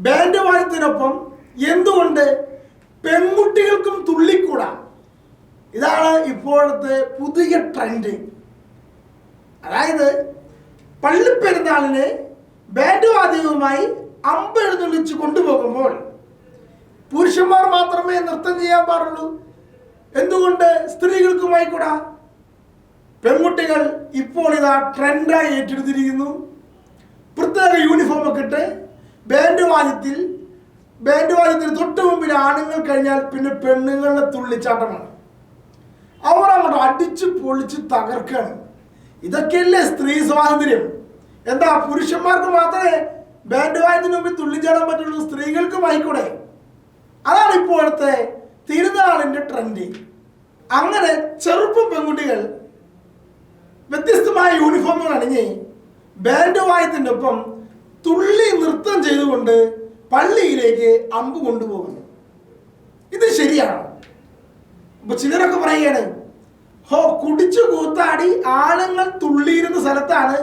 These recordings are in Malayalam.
ബാൻഡ് വാദ്യത്തിനൊപ്പം എന്തുകൊണ്ട് പെൺകുട്ടികൾക്കും തുള്ളിക്കൂടാ? ഇതാണ് ഇപ്പോഴത്തെ പുതിയ ട്രെൻഡ് അതായത് പള്ളിപ്പെരുന്നാളിന് ബാൻഡ് വാദ്യവുമായി അമ്പെഴുന്നള്ളിച്ച് കൊണ്ടുപോകുമ്പോൾ പുരുഷന്മാർ മാത്രമേ നൃത്തം ചെയ്യാൻ പാടുള്ളൂ. എന്തുകൊണ്ട് സ്ത്രീകൾക്കുമായി കൂടാ? പെൺകുട്ടികൾ ഇപ്പോൾ ഇതാ ട്രെൻഡായി ഏറ്റെടുത്തിരിക്കുന്നു. പ്രത്യേക യൂണിഫോമൊക്കെ ഇട്ട് ബാൻഡ് വാദ്യത്തിൽ ബാൻഡ് വാദ്യത്തിന് തൊട്ട് മുമ്പിൽ ആണുങ്ങൾ കഴിഞ്ഞാൽ പിന്നെ പെണ്ണുങ്ങളുടെ തുള്ളിച്ചാട്ടമാണ്. അവർ അങ്ങോട്ട് അടിച്ച് പൊളിച്ച് തകർക്കാണ് ഇതൊക്കെയല്ലേ സ്ത്രീ സ്വാതന്ത്ര്യം? എന്താ പുരുഷന്മാർക്ക് മാത്രമേ ബാൻഡ് വാദ്യത്തിന് മുമ്പിൽ തുള്ളിച്ചാടാൻ പറ്റുള്ളൂ സ്ത്രീകൾക്കും ആയിക്കൂടെ? അതാണ് ഇപ്പോഴത്തെ തിരുനാളിന്റെ ട്രെൻഡ്. അങ്ങനെ ചെറുപ്പം പെൺകുട്ടികൾ വ്യത്യസ്തമായ യൂണിഫോമുകൾ അണിഞ്ഞ് ബാൻഡ് വായത്തിന്റെ ഒപ്പം തുള്ളി നൃത്തം ചെയ്തുകൊണ്ട് പള്ളിയിലേക്ക് അമ്പ് കൊണ്ടുപോകുന്നു. ഇത് ശരിയാണ്. അപ്പൊ ചിലരൊക്കെ പറയുകയാണ് ഹോ കുടിച്ചു കൂത്താടി ആണുങ്ങൾ തുള്ളിയിരുന്ന സ്ഥലത്താണ്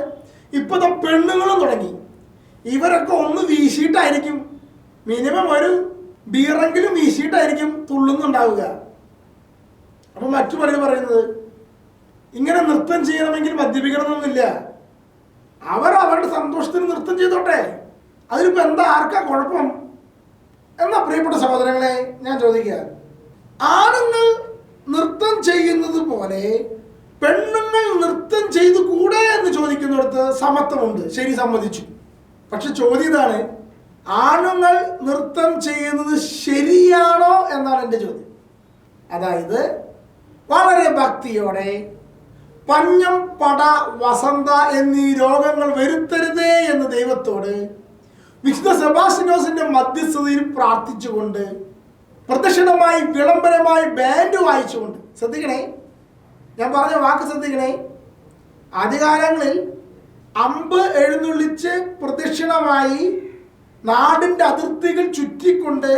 ഇപ്പോഴത്തെ പെണ്ണുങ്ങളും തുടങ്ങി. ഇവരൊക്കെ ഒന്ന് വീശിയിട്ടായിരിക്കും. മിനിമം ഒരു ബീറെങ്കിലും വീശിയിട്ടായിരിക്കും തുള്ളുന്നുണ്ടാവുക. അപ്പൊ മറ്റു പലരും പറയുന്നത് ഇങ്ങനെ നൃത്തം ചെയ്യണമെങ്കിൽ മദ്യപിക്കണമെന്നൊന്നുമില്ല. അവർ അവരുടെ സന്തോഷത്തിന് നൃത്തം ചെയ്തോട്ടെ. അതിനിപ്പോൾ എന്താ ആർക്കാ കുഴപ്പം? എന്നാ പ്രിയപ്പെട്ട സഹോദരങ്ങളെ ഞാൻ ചോദിക്കുക. ആണുങ്ങൾ നൃത്തം ചെയ്യുന്നത് പോലെ പെണ്ണുങ്ങൾ നൃത്തം ചെയ്തു കൂടെ എന്ന് ചോദിക്കുന്നിടത്ത് സമത്വമുണ്ട്. ശരി സമ്മതിച്ചു. പക്ഷെ ചോദ്യം ഇതാണ് ആണുങ്ങൾ നൃത്തം ചെയ്യുന്നത് ശരിയാണോ എന്നാണ് എന്റെ ചോദ്യം. അതായത് വളരെ ഭക്തിയോടെ പഞ്ഞം പട വസന്ത എന്നീ രോഗങ്ങൾ വരുത്തരുതേ എന്ന് ദൈവത്തോട് വിശുദ്ധ സെബാസ്റ്റിനോസിന്റെ മധ്യസ്ഥതയിൽ പ്രാർത്ഥിച്ചുകൊണ്ട് പ്രദക്ഷിണമായി വിളംബരമായി ബാൻഡ് വായിച്ചുകൊണ്ട് ശ്രദ്ധിക്കണേ. ഞാൻ പറഞ്ഞ വാക്ക് ശ്രദ്ധിക്കണേ. ആദ്യകാലങ്ങളിൽ അമ്പ് എഴുന്നള്ളിച്ച് പ്രദക്ഷിണമായി നാടിന്റെ അതിർത്തികൾ ചുറ്റിക്കൊണ്ട്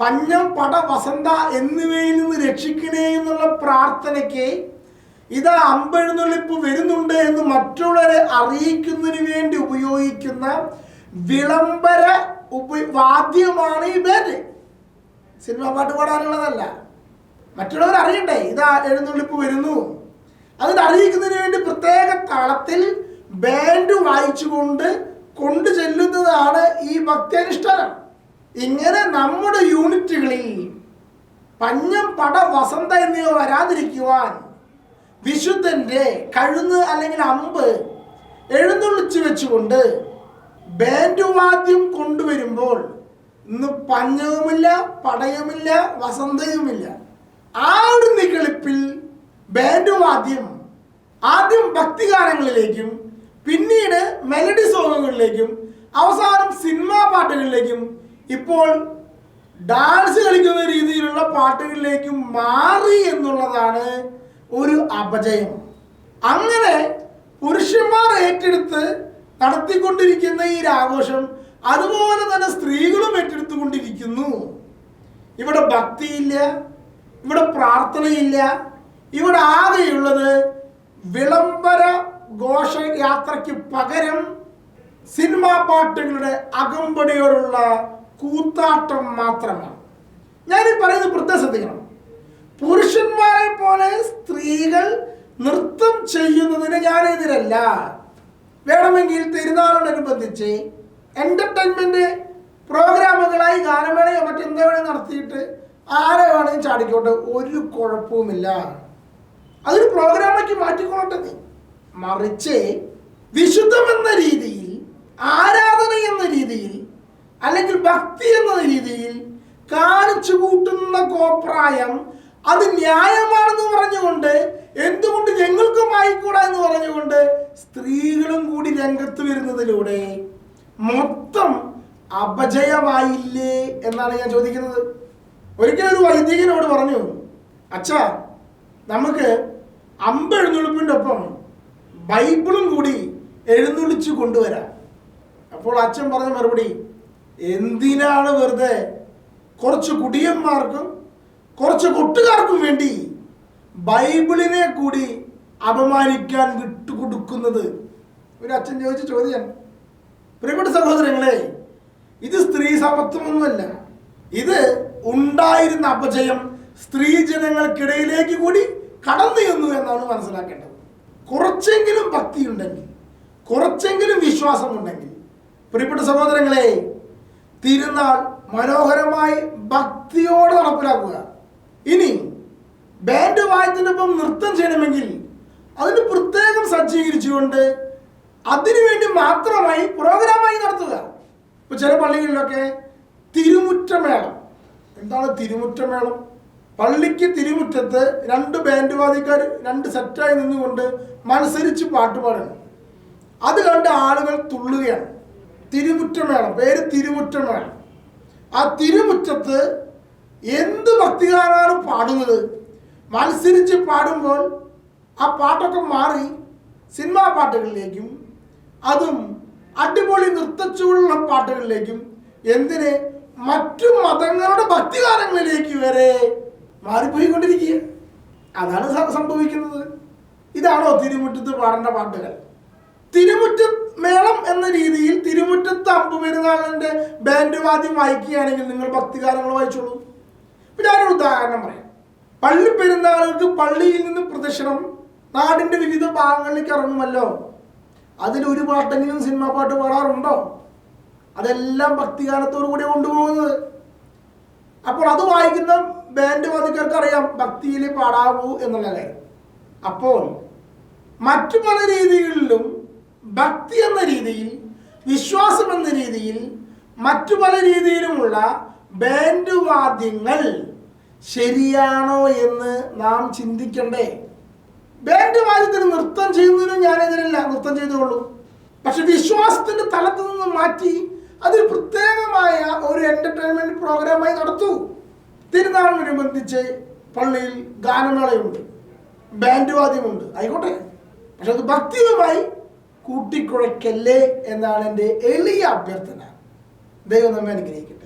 പഞ്ഞം പട വസന്ത എന്നിവയിൽ നിന്ന് രക്ഷിക്കണേ എന്നുള്ള പ്രാർത്ഥനയ്ക്ക് ഇത് അമ്പെഴുന്നള്ളിപ്പ് വരുന്നുണ്ട് എന്ന് മറ്റുള്ളവരെ അറിയിക്കുന്നതിന് വേണ്ടി ഉപയോഗിക്കുന്ന വിളംബര ഉപ വാദ്യമാണ് ഈ ബാൻഡ് സിനിമ പാട്ട് പാടാനുള്ളതല്ല. മറ്റുള്ളവർ അറിയണ്ടേ ഇതാ എഴുന്നള്ളിപ്പ് വരുന്നു. അതിന് അറിയിക്കുന്നതിന് വേണ്ടി പ്രത്യേക താളത്തിൽ ബാൻഡ് വായിച്ചുകൊണ്ട് കൊണ്ടു ചെല്ലുന്നതാണ് ഈ ഭക്തിയനുഷ്ഠാനം. ഇങ്ങനെ നമ്മുടെ യൂണിറ്റുകളിൽ പഞ്ഞം പട വസന്ത എന്നിവ വരാതിരിക്കുവാൻ വിശുദ്ധന്റെ കഴുന്ന് അല്ലെങ്കിൽ അമ്പ് എഴുന്നള്ളിച്ചു വെച്ചുകൊണ്ട് ബാൻഡ് വാദ്യം കൊണ്ടുവരുമ്പോൾ ഇന്ന് പഞ്ഞവുമില്ല പടയുമില്ല വസന്തയുമില്ല. ആ ഒരു നികളിപ്പിൽ ബാൻഡ് വാദ്യം ആദ്യം ഭക്തിഗാനങ്ങളിലേക്കും പിന്നീട് മെലഡി സോങ്ങുകളിലേക്കും അവസാനം സിനിമാ പാട്ടുകളിലേക്കും ഇപ്പോൾ ഡാൻസ് കളിക്കുന്ന രീതിയിലുള്ള പാട്ടുകളിലേക്കും മാറി എന്നുള്ളതാണ് ഒരു അപജയം. അങ്ങനെ പുരുഷന്മാർ ഏറ്റെടുത്ത് നടത്തിക്കൊണ്ടിരിക്കുന്ന ഈ ആഘോഷം അതുപോലെ തന്നെ സ്ത്രീകളും ഏറ്റെടുത്തുകൊണ്ടിരിക്കുന്നു. ഇവിടെ ഭക്തിയില്ല ഇവിടെ പ്രാർത്ഥനയില്ല ഇവിടെ ആകെയുള്ളത് വിളംബര ഘോഷയാത്രയ്ക്ക് പകരം സിനിമാ പാട്ടുകളുടെ അകമ്പടിയോടുള്ള കൂത്താട്ടം മാത്രമാണ്. ഞാനീ പറയുന്നത് പ്രത്യേകം ശ്രദ്ധിക്കണം. പുരുഷന്മാരെ പോലെ സ്ത്രീകൾ നൃത്തം ചെയ്യുന്നതിന് ഞാൻ എതിരല്ല വേണമെങ്കിൽ തിരുനാളോടനുബന്ധിച്ച് എന്റർടൈൻമെന്റ് പ്രോഗ്രാമുകളായി ഗാനമേളയോ മറ്റെന്തോ വേണേൽ നടത്തിയിട്ട് ആരെ വേണമെങ്കിൽ ചാടിക്കോട്ടെ ഒരു കുഴപ്പവുമില്ല. അതൊരു പ്രോഗ്രാമാക്കി മാറ്റിക്കൊള്ളട്ടെ നീ. മറിച്ച് വിശുദ്ധമെന്ന രീതിയിൽ ആരാധന എന്ന രീതിയിൽ അല്ലെങ്കിൽ ഭക്തി എന്ന രീതിയിൽ കാണിച്ചു കൂട്ടുന്ന കോപ്രായം അത് ന്യായമാണെന്ന് പറഞ്ഞുകൊണ്ട് എന്തുകൊണ്ട് ഞങ്ങൾക്കും ആയിക്കൂടാ എന്ന് പറഞ്ഞുകൊണ്ട് സ്ത്രീകളും കൂടി രംഗത്ത് വരുന്നതിലൂടെ മൊത്തം അപജയമായില്ലേ എന്നാണ് ഞാൻ ചോദിക്കുന്നത്. ഒരിക്കലും ഒരു വൈദികനോട് പറഞ്ഞു അച്ഛാ നമുക്ക് അമ്പ എഴുന്നള്ളിപ്പിന്റെ ഒപ്പം ബൈബിളും കൂടി എഴുന്നള്ളിച്ച് കൊണ്ടുവരാം. അപ്പോൾ അച്ഛൻ പറഞ്ഞ മറുപടി എന്തിനാണ് വെറുതെ കുറച്ച് കുടിയന്മാർക്കും കുറച്ച് കൂട്ടുകാർക്കും വേണ്ടി ബൈബിളിനെ കൂടി അപമാനിക്കാൻ വിട്ടുകൊടുക്കുന്നത് ഒരു അച്ഛൻ ചോദിച്ച ചോദ്യം. പ്രിയപ്പെട്ട സഹോദരങ്ങളെ ഇത് സ്ത്രീ സമത്വമൊന്നുമല്ല. ഇത് ഉണ്ടായിരുന്ന അപജയം സ്ത്രീ ജനങ്ങൾക്കിടയിലേക്ക് കൂടി കടന്നു ചെന്നു എന്നാണ് മനസ്സിലാക്കേണ്ടത്. കുറച്ചെങ്കിലും ഭക്തി ഉണ്ടെങ്കിൽ കുറച്ചെങ്കിലും വിശ്വാസമുണ്ടെങ്കിൽ പ്രിയപ്പെട്ട സഹോദരങ്ങളെ തിരുനാൾ മനോഹരമായി ഭക്തിയോടെ നടപ്പിലാക്കുക. ഇനി ബാൻഡ് വായത്തിനൊപ്പം നൃത്തം ചെയ്യണമെങ്കിൽ അതിന് പ്രത്യേകം സജ്ജീകരിച്ചുകൊണ്ട് അതിനുവേണ്ടി മാത്രമായി പ്രോഗ്രാമായി നടത്തുക. ഇപ്പൊ ചില പള്ളികളിലൊക്കെ തിരുമുറ്റമേളം. എന്താണ് തിരുമുറ്റമേളം? പള്ളിക്ക് തിരുമുറ്റത്ത് രണ്ട് ബാൻഡ് വാദിക്കാർ രണ്ട് സെറ്റായി നിന്നുകൊണ്ട് മത്സരിച്ച് പാട്ട് പാടണം. അത് കണ്ട് ആളുകൾ തുള്ളുകയാണ്. തിരുമുറ്റമേളം പേര് തിരുമുറ്റമേളം. ആ തിരുമുറ്റത്ത് എന്ത് ഭക്തിഗാനാണ് പാടുന്നത്? മത്സരിച്ച് പാടുമ്പോൾ ആ പാട്ടൊക്കെ മാറി സിനിമാ പാട്ടുകളിലേക്കും അതും അടിപൊളി നൃത്തച്ചുവടുള്ള പാട്ടുകളിലേക്കും എന്തിന് മറ്റു മതങ്ങളുടെ ഭക്തിഗാനങ്ങളിലേക്ക് വരെ മാറിപ്പോയിക്കൊണ്ടിരിക്കുക അതാണ് സംഭവിക്കുന്നത്. ഇതാണോ തിരുമുറ്റത്ത് പാടേണ്ട പാട്ടുകൾ? തിരുമുറ്റ മേളം എന്ന രീതിയിൽ തിരുമുറ്റത്ത് അമ്പുപെരുന്നാളിന്റെ ബാൻഡ് വാദ്യം വായിക്കുകയാണെങ്കിൽ നിങ്ങൾ ഭക്തിഗാനങ്ങൾ വായിച്ചോളൂ. ഇപ്പൊ ഞാനൊരു ഉദാഹരണം പറയാം. പള്ളി പെരുന്നാളുകൾക്ക് പള്ളിയിൽ നിന്ന് പ്രദക്ഷിണം നാടിന്റെ വിവിധ ഭാഗങ്ങളിലേക്ക് ഇറങ്ങുമല്ലോ? അതിൽ ഒരു പാട്ടെങ്കിലും സിനിമ പാട്ട് പാടാറുണ്ടോ? അതെല്ലാം ഭക്തിഗാനത്തോടു കൂടി കൊണ്ടുപോകുന്നത്. അപ്പോൾ അത് വായിക്കുന്ന ബാൻഡ് വാദിക്കാർക്ക് അറിയാം ഭക്തിയിൽ പാടാവൂ എന്നുള്ള കാര്യം. അപ്പോൾ മറ്റു പല രീതികളിലും ഭക്തി എന്ന രീതിയിൽ വിശ്വാസം എന്ന രീതിയിൽ മറ്റു പല രീതിയിലുമുള്ള ബാൻഡ് വാദ്യങ്ങൾ ശരിയാണോ എന്ന് നാം ചിന്തിക്കണ്ടേ? ബാൻഡ് വാദ്യത്തിന് നൃത്തം ചെയ്യുന്നതിനും ഞാൻ എതിരല്ല നൃത്തം ചെയ്തോളൂ പക്ഷെ വിശ്വാസത്തിന്റെ തലത്ത് നിന്ന് മാറ്റി അതിൽ പ്രത്യേകമായ ഒരു എന്റർടൈൻമെന്റ് പ്രോഗ്രാമായി നടത്തൂ. തിരുനാളിനനുബന്ധിച്ച് പള്ളിയിൽ ഗാനമേളയുണ്ട്. ബാൻഡ് വാദ്യമുണ്ട് ആയിക്കോട്ടെ. പക്ഷെ അത് ഭക്തിയുമായി കൂട്ടിക്കുഴയ്ക്കല്ലേ എന്നാണ് എന്റെ എളിയ അഭ്യർത്ഥന. ദൈവം നമ്മെ അനുഗ്രഹിക്കട്ടെ.